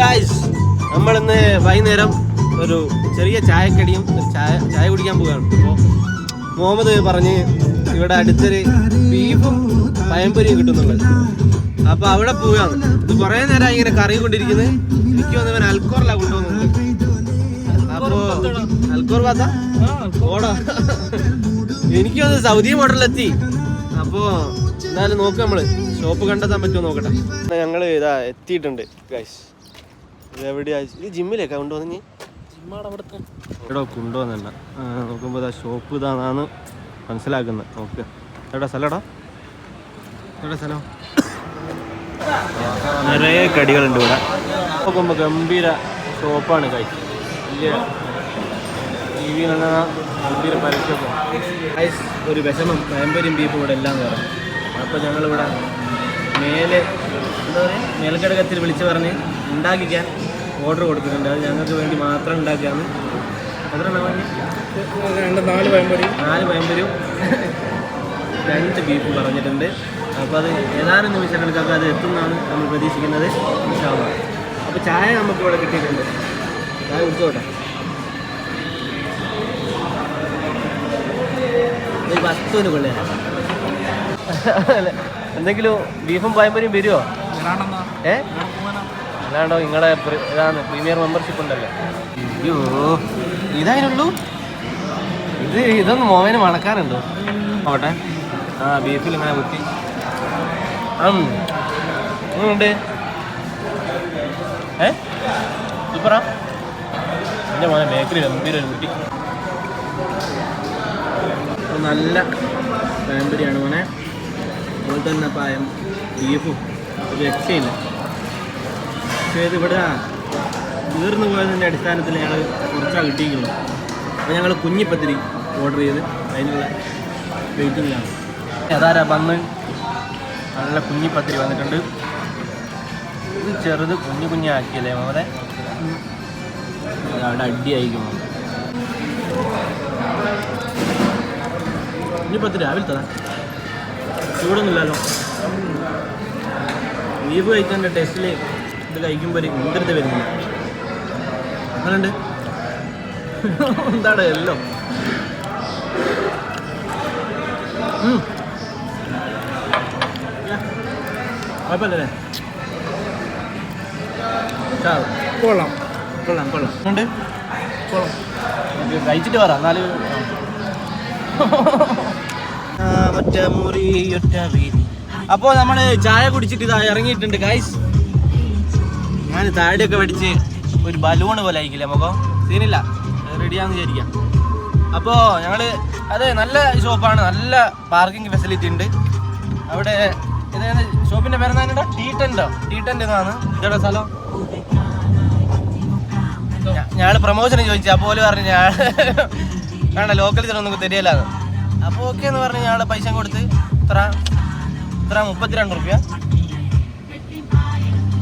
Guys നമ്മളിന്ന് വൈകുന്നേരം ഒരു ചെറിയ ചായക്കടിയും ചായ ചായ കുടിക്കാൻ പോവുകയാണ്. അപ്പോൾ മുഹമ്മദ് പറഞ്ഞ് ഇവിടെ അടുത്തൊരു ബീഫും പയമ്പൊരിയും കിട്ടുന്നുള്ളത് അപ്പോൾ അവിടെ പോവുകയാണ്. ഇത് കുറേ നേരം ഇങ്ങനെ കറി കൊണ്ടിരിക്കുന്നത് എനിക്ക് വന്നവൻ അൽക്കോറിലാണ് കൊണ്ടുപോകുന്നത്. അപ്പോൾ അൽക്കോർ പാത്ത ഓടാ. എനിക്ക് വന്ന് സൗദി മോഡലിലെത്തി അപ്പോൾ എന്തായാലും നോക്കാം നമ്മൾ. ഷോപ്പ് കണ്ടെത്താൻ പറ്റുമോ നോക്കട്ടെ. ഞങ്ങൾ ഇതാ എത്തിയിട്ടുണ്ട് ഗൈസ് എവിടെയാ ഇത് ജിമ്മിലേക്കാ കൊണ്ടുവന്നു? എടോ കൊണ്ടുവന്നല്ല. നോക്കുമ്പോൾ ഇതാ ഷോപ്പ് ഇതാണെന്ന് മനസ്സിലാക്കുന്നത് നോക്ക്. എടാ സ്ഥലടാ എവിടെ സ്ഥലം? നിറയെ കടികളുണ്ട് ഇവിടെ. നോക്കുമ്പോൾ ഗംഭീര ഷോപ്പാണ് ഗൈസ് വലിയ ടി വി ഗംഭീര പരസ്യമൊക്കെ ഒരു വിഷമം. പയമ്പരും ബീഫും ഇവിടെ എല്ലാം കയറും അപ്പോൾ ഞങ്ങളിവിടെ മേലെ എന്താ പറയുക മേൽക്കടകത്തിൽ വിളിച്ച് പറഞ്ഞ് ഉണ്ടാക്കിക്കാൻ ഓർഡർ കൊടുത്തിട്ടുണ്ട്. അത് ഞങ്ങൾക്ക് വേണ്ടി മാത്രം ഉണ്ടാക്കിയാണ് എത്ര എണ്ണം രണ്ട് നാല് പഴംപൊരി. നാല് പയമ്പരും രണ്ട് ബീഫ് പറഞ്ഞിട്ടുണ്ട്. അപ്പോൾ അത് ഏതാനും നിമിഷങ്ങൾക്കൊക്കെ അത് എത്തുമെന്നാണ് നമ്മൾ പ്രതീക്ഷിക്കുന്നത്. അപ്പോൾ ചായ നമുക്ക് ഇവിടെ കിട്ടിയിട്ടുണ്ട്. ചായ കുടിച്ചോട്ടെ. ഒരു വസ്തുവിന് കൊള്ളയാണ് എന്തെങ്കിലും ബീഫും പയമ്പരിയും വരുമോ ഏ? അല്ലാണ്ടോ നിങ്ങളുടെ ഇതാണ് പ്രീമിയർ മെമ്പർഷിപ്പ് ഉണ്ടല്ലോ. അയ്യോ ഇതായിരുന്നുള്ളൂ? ഇത് ഇതൊന്ന് മോവന് മണക്കാറുണ്ടോ ആവട്ടെ ആ ബീഫിൽ ഇങ്ങനെ കുത്തി. ഉണ്ട് ഏ? സൂപ്പറാ എന്റെ മോനെ ബേക്കറി ഗംഭീര ഒരു കുട്ടി. നല്ല പഴംപൊരിയാണ്. അതുപോലെ തന്നെ പായം ബീഫും ഒരു രക്ഷയില്ല. പക്ഷേ ഇത് ഇവിടെ തീർന്നു പോയതിന്റെ അടിസ്ഥാനത്തിൽ ഞങ്ങൾ കുറച്ചാണ് കിട്ടിയിരിക്കുന്നത് അപ്പോൾ ഞങ്ങൾ കുഞ്ഞിപ്പത്തിരി ഓർഡർ ചെയ്ത് അതിനുള്ള വെയിറ്റിങ്ങിലാണ് അതാരാ വന്ന് നല്ല കുഞ്ഞിപ്പത്തിരി വന്നിട്ടുണ്ട്. ഇത് ചെറുത് കുഞ്ഞു കുഞ്ഞാക്കിയല്ലേ മോനെ? അവിടെ അടിയായിരിക്കും കുഞ്ഞിപ്പത്തിരി രാവിലെ തരാം ചൂടൊന്നുമില്ലല്ലോ. ബീഫ് കഴിക്കാന്റെ ടേസ്റ്റിൽ ഇത് കഴിക്കുമ്പോൾ ഒരു ഇന്ദ്രത വരുന്നില്ല. അങ്ങനെയുണ്ട്. എന്താണ് എല്ലോ. കുഴപ്പമില്ലല്ലേ? കൊള്ളാം. കൊള്ളാം കൊള്ളാം. ഉണ്ട് കൊള്ളാം കഴിച്ചിട്ട് പറ. എന്നാൽ അപ്പോൾ നമ്മൾ ചായ കുടിച്ചിട്ട് ഇതാ ഇറങ്ങിയിട്ടുണ്ട് ഗൈസ് ഞാൻ താഴെയൊക്കെ വെടിച്ച് ഒരു ബലൂൺ പോലെ ആയിക്കില്ലേ മുഖം? സീനില്ല. റെഡിയാന്ന് വിചാരിക്കാം. അപ്പോ ഞങ്ങൾ അതെ നല്ല ഷോപ്പാണ് നല്ല പാർക്കിംഗ് ഫെസിലിറ്റി ഉണ്ട്. അവിടെ ഷോപ്പിന്റെ പേരെന്താ ടീ ടെന്റോ ടീ ടെന്റ് എന്നാണ്. ഇതോടെ സ്ഥലം? ഞങ്ങൾ പ്രൊമോഷന് ചോദിച്ചു. അപ്പോൾ പറഞ്ഞു ഞാൻ വേണ്ട ലോക്കൽ ചിലൊന്നും തരികയില്ലാന്ന് അപ്പോൾ ഓക്കെ എന്ന് പറഞ്ഞ് ഞങ്ങൾ പൈസ കൊടുത്ത് ഇത്ര ഇത്ര മുപ്പത്തിരണ്ട് റുപ്യ.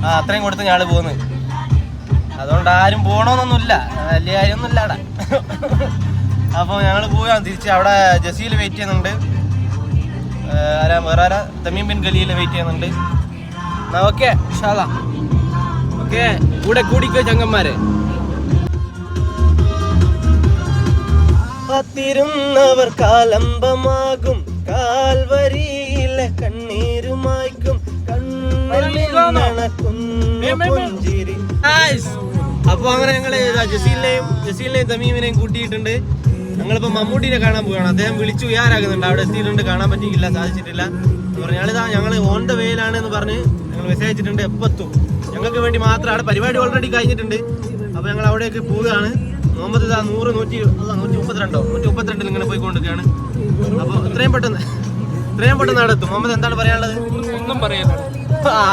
ആ അത്രയും കൊടുത്ത് ഞങ്ങൾ പോകുന്നത് അതുകൊണ്ട് ആരും പോകണമെന്നൊന്നുമില്ല വലിയ കാര്യമൊന്നുമില്ല അവിടെ. അപ്പോൾ ഞങ്ങൾ പോവുകയാണ് തിരിച്ച് അവിടെ ജസീൽ വെയിറ്റ് ചെയ്യുന്നുണ്ട്. ആരാ വേറെ ആരാ? തമീം ബിൻ ഗലിയിൽ വെയിറ്റ് ചെയ്യുന്നുണ്ട്. എന്നാ ഓക്കെ ഓക്കെ കൂടെ കൂടിക്കോ ചങ്ങന്മാരെ. കാത്തിരുന്നവർ കാലംബമാകും. കാൽവരിയിലെ കണ്ണീരുമായിക്കും. അപ്പൊ അങ്ങനെ ഞങ്ങൾ ജസീലിനെയും ജസീലിനെയും തമീമിനെയും കൂട്ടിയിട്ടുണ്ട്. ഞങ്ങളിപ്പോ മമ്മൂട്ടിനെ കാണാൻ പോവുകയാണ്. അദ്ദേഹം വിളിച്ചു ഉയാരാകുന്നുണ്ട് അവിടെ എത്തിയിട്ടുണ്ട്. കാണാൻ പറ്റിയില്ല സാധിച്ചിട്ടില്ല. പറഞ്ഞാളിതാ ഞങ്ങൾ ഓൺ ദ വേയിലാണ് എന്ന് പറഞ്ഞ് ഞങ്ങൾ മെസ്സേജ് അയച്ചിട്ടുണ്ട്. എപ്പത്തും. ഞങ്ങൾക്ക് വേണ്ടി മാത്രം അവിടെ പരിപാടി ഓൾറെഡി കഴിഞ്ഞിട്ടുണ്ട്. അപ്പൊ ഞങ്ങൾ അവിടെയൊക്കെ പോവുകയാണ്. മുഹമ്മദ് ഇതാ നൂറ് നൂറ്റി അല്ല, നൂറ്റി മുപ്പത്തിരണ്ടോ? നൂറ്റി മുപ്പത്തിരണ്ടിൽ ഇങ്ങനെ പോയിക്കൊണ്ടിരിക്കുകയാണ്. അപ്പോൾ ഇത്രയും പെട്ടെന്ന് ഇത്രയും പെട്ടെന്ന് അവിടെ എത്തും. മുഹമ്മദ് എന്താണ് പറയാനുള്ളത്? ഒന്നും പറയാനില്ല.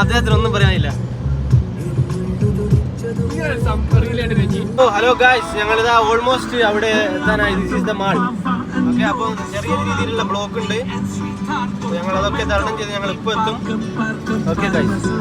അദ്ദേഹത്തിന് ഒന്നും പറയാനില്ല. ഹലോ ഗായ്സ് ഞങ്ങളിതാ ഓൾമോസ്റ്റ് അവിടെ എത്താനായി. This is the mall okay അപ്പോൾ ചെറിയ രീതിയിലുള്ള ബ്ലോക്ക് ഉണ്ട്. ഞങ്ങൾ അതൊക്കെ തരണം ചെയ്ത് ഞങ്ങൾ ഇപ്പൊ എത്തും. ഓക്കെ ഗായ്സ്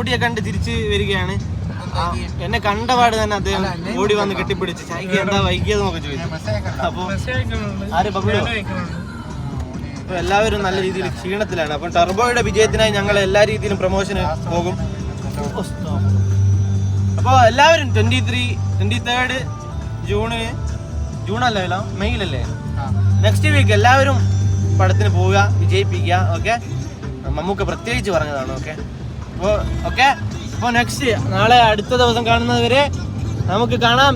മമ്മൂട്ടിയെ കണ്ട് തിരിച്ച് വരികയാണ്. എന്നെ കണ്ടപാട് തന്നെ അദ്ദേഹം ഓടി വന്ന് കെട്ടിപ്പിടിച്ച്. ചായക്ക് എന്താ വൈകിയത് നോക്കി ചോദിച്ചു. അപ്പൊ ആര് ബബ്ലു അപ്പൊ എല്ലാവരും നല്ല രീതിയിൽ ക്ഷീണത്തിലാണ്. അപ്പൊ ടർബോയുടെ വിജയത്തിനായി ഞങ്ങൾ എല്ലാ രീതിയിലും പ്രൊമോഷന് പോകും. അപ്പോൾ എല്ലാവരും twenty three twenty third June ജൂണല്ല മെയ്യിലല്ലേ? നെക്സ്റ്റ് വീക്ക് എല്ലാവരും പടത്തിന് പോവുക വിജയിപ്പിക്കുക ഓക്കെ മമ്മൂക്ക പ്രത്യേകിച്ച് പറഞ്ഞതാണ് ഓക്കെ അപ്പോൾ ഓക്കെ? അപ്പോൾ നെക്സ്റ്റ് നാളെ അടുത്ത ദിവസം കാണുന്നത് വരെ നമുക്ക് കാണാം.